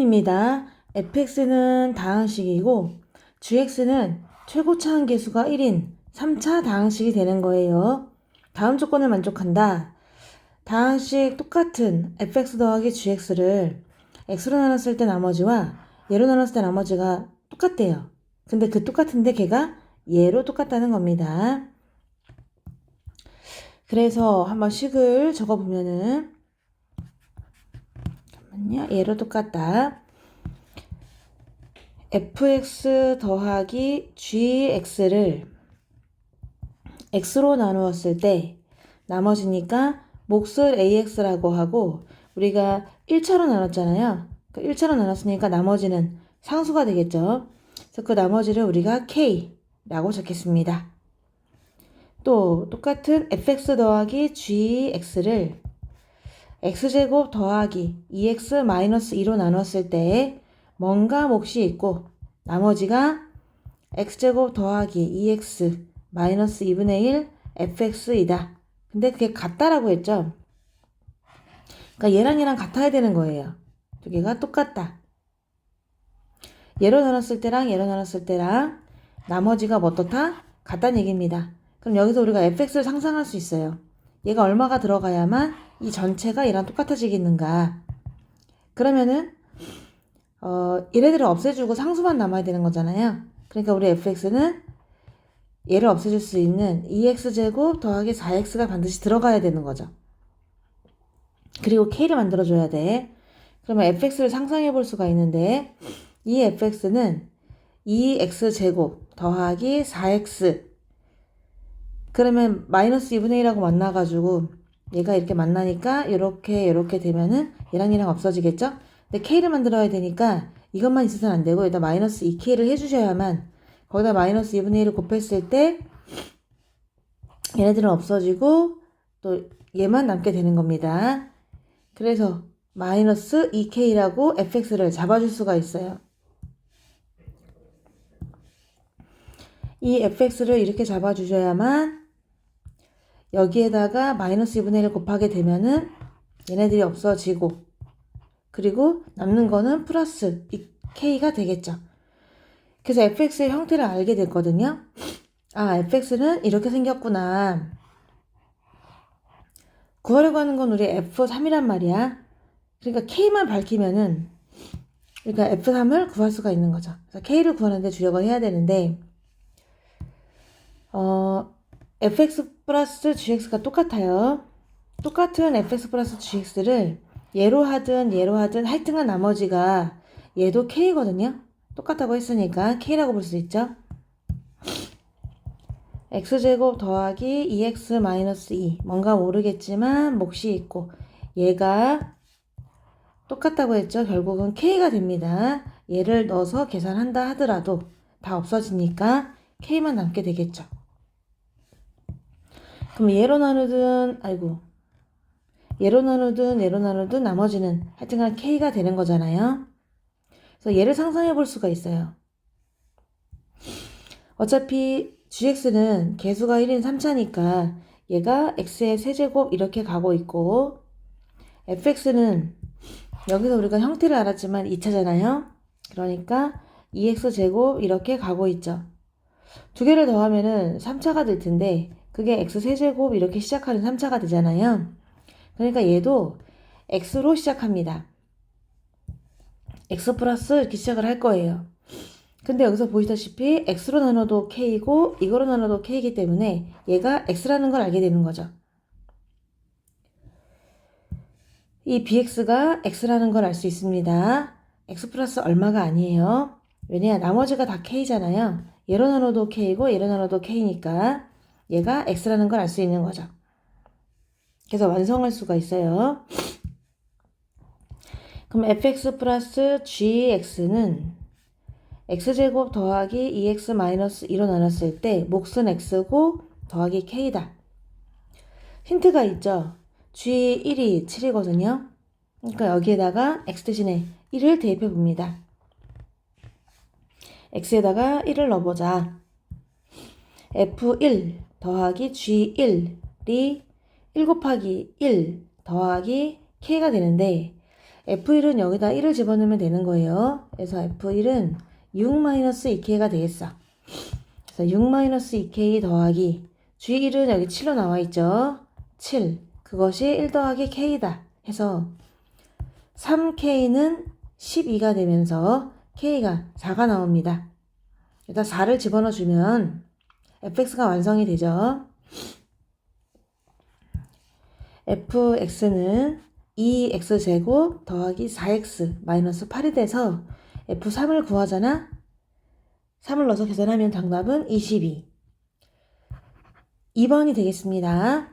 입니다. fx는 다항식이고 gx는 최고차항 계수가 1인 3차 다항식이 되는 거예요. 다음 조건을 만족한다. 다항식 똑같은 fx 더하기 gx를 x로 나눴을 때 나머지와 예로 나눴을 때 나머지가 똑같대요. 근데 그 똑같은데 걔가 예로 똑같다는 겁니다. 그래서 한번 식을 적어보면은 잠깐만요. 얘로 똑같다. fx 더하기 gx를 x로 나누었을 때 나머지니까 몫을 ax라고 하고 우리가 1차로 나눴잖아요. 그 1차로 나눴으니까 나머지는 상수가 되겠죠. 그래서 그 나머지를 우리가 k라고 적겠습니다. 또 똑같은 fx 더하기 gx를 x제곱 더하기 2x 마이너스 2로 나눴을 때 뭔가 몫이 있고 나머지가 x제곱 더하기 2x 마이너스 2분의 1 fx이다. 근데 그게 같다라고 했죠. 그러니까 얘랑 얘랑 같아야 되는 거예요. 두 개가 똑같다. 얘로 나눴을 때랑 얘로 나눴을 때랑 나머지가 뭐 어떻다? 같다는 얘기입니다. 그럼 여기서 우리가 fx를 상상할 수 있어요. 얘가 얼마가 들어가야만 이 전체가 얘랑 똑같아지겠는가. 그러면은 어, 얘네들을 없애주고 상수만 남아야 되는 거잖아요. 그러니까 우리 fx는 얘를 없애줄 수 있는 2x제곱 더하기 4x가 반드시 들어가야 되는 거죠. 그리고 k를 만들어줘야 돼. 그러면 fx를 상상해 볼 수가 있는데 이 fx는 2x제곱 더하기 4x 그러면 마이너스 2분의 1하고 만나가지고 얘가 이렇게 만나니까 이렇게 이렇게 되면은 얘랑 얘랑 없어지겠죠? 근데 k를 만들어야 되니까 이것만 있어서는 안 되고 여기다 마이너스 2k를 해주셔야만 거기다 마이너스 2분의 1을 곱했을 때 얘네들은 없어지고 또 얘만 남게 되는 겁니다. 그래서 마이너스 2k라고 fx를 잡아줄 수가 있어요. 이 fx를 이렇게 잡아주셔야만 여기에다가 마이너스 2분의 1을 곱하게 되면은 얘네들이 없어지고 그리고 남는 거는 플러스 2k가 되겠죠. 그래서 fx의 형태를 알게 됐거든요. 아, fx는 이렇게 생겼구나. 구하려고 하는 건 우리 f3이란 말이야. 그러니까 k만 밝히면은 그러니까 f3을 구할 수가 있는 거죠. 그래서 k를 구하는데 주력을 해야 되는데 어, fx 플러스 gx가 똑같아요. 똑같은 fx 플러스 gx를 얘로 하든 얘로 하든 하여튼간 나머지가 얘도 k거든요. 똑같다고 했으니까 k라고 볼 수 있죠. x제곱 더하기 2x 마이너스 2 뭔가 모르겠지만 몫이 있고 얘가 똑같다고 했죠. 결국은 k가 됩니다. 얘를 넣어서 계산한다 하더라도 다 없어지니까 k만 남게 되겠죠. 그럼 얘로 나누든 아이고 얘로 나누든 얘로 나누든 나머지는 하여튼간 k가 되는 거잖아요. 그래서 얘를 상상해 볼 수가 있어요. 어차피 gx는 개수가 1인 3차니까 얘가 x의 세제곱 이렇게 가고 있고 fx는 여기서 우리가 형태를 알았지만 2차잖아요. 그러니까 2x제곱 이렇게 가고 있죠. 두 개를 더하면은 3차가 될 텐데 그게 x세제곱 이렇게 시작하는 3차가 되잖아요. 그러니까 얘도 x로 시작합니다. x 플러스 이렇게 시작을 할 거예요. 근데 여기서 보시다시피 x로 나눠도 k이고 이거로 나눠도 k이기 때문에 얘가 x라는 걸 알게 되는 거죠. 이 bx가 x라는 걸 알 수 있습니다. x 플러스 얼마가 아니에요. 왜냐 나머지가 다 k잖아요. 얘로 나눠도 k이고 얘로 나눠도 k니까 얘가 x라는 걸 알 수 있는 거죠. 그래서 완성할 수가 있어요. 그럼 fx 플러스 gx는 x제곱 더하기 2x 마이너스 2로 나눴을 때 몫은 x고 더하기 k다. 힌트가 있죠. g1이 7이거든요. 그러니까 여기에다가 x 대신에 1을 대입해 봅니다. x에다가 1을 넣어보자. f1 더하기 g1이 1 곱하기 1 더하기 k가 되는데 F1은 여기다 1을 집어넣으면 되는 거예요. 그래서 F1은 6-2K가 되겠어. 그래서 6-2K 더하기 G1은 여기 7로 나와 있죠. 7. 그것이 1 더하기 K다. 해서 3K는 12가 되면서 K가 4가 나옵니다. 일단 4를 집어넣어 주면 fx가 완성이 되죠. fx는 2x제곱 더하기 4x 마이너스 8이 돼서 f3을 구하잖아. 3을 넣어서 계산하면 정답은 22. 2번이 되겠습니다.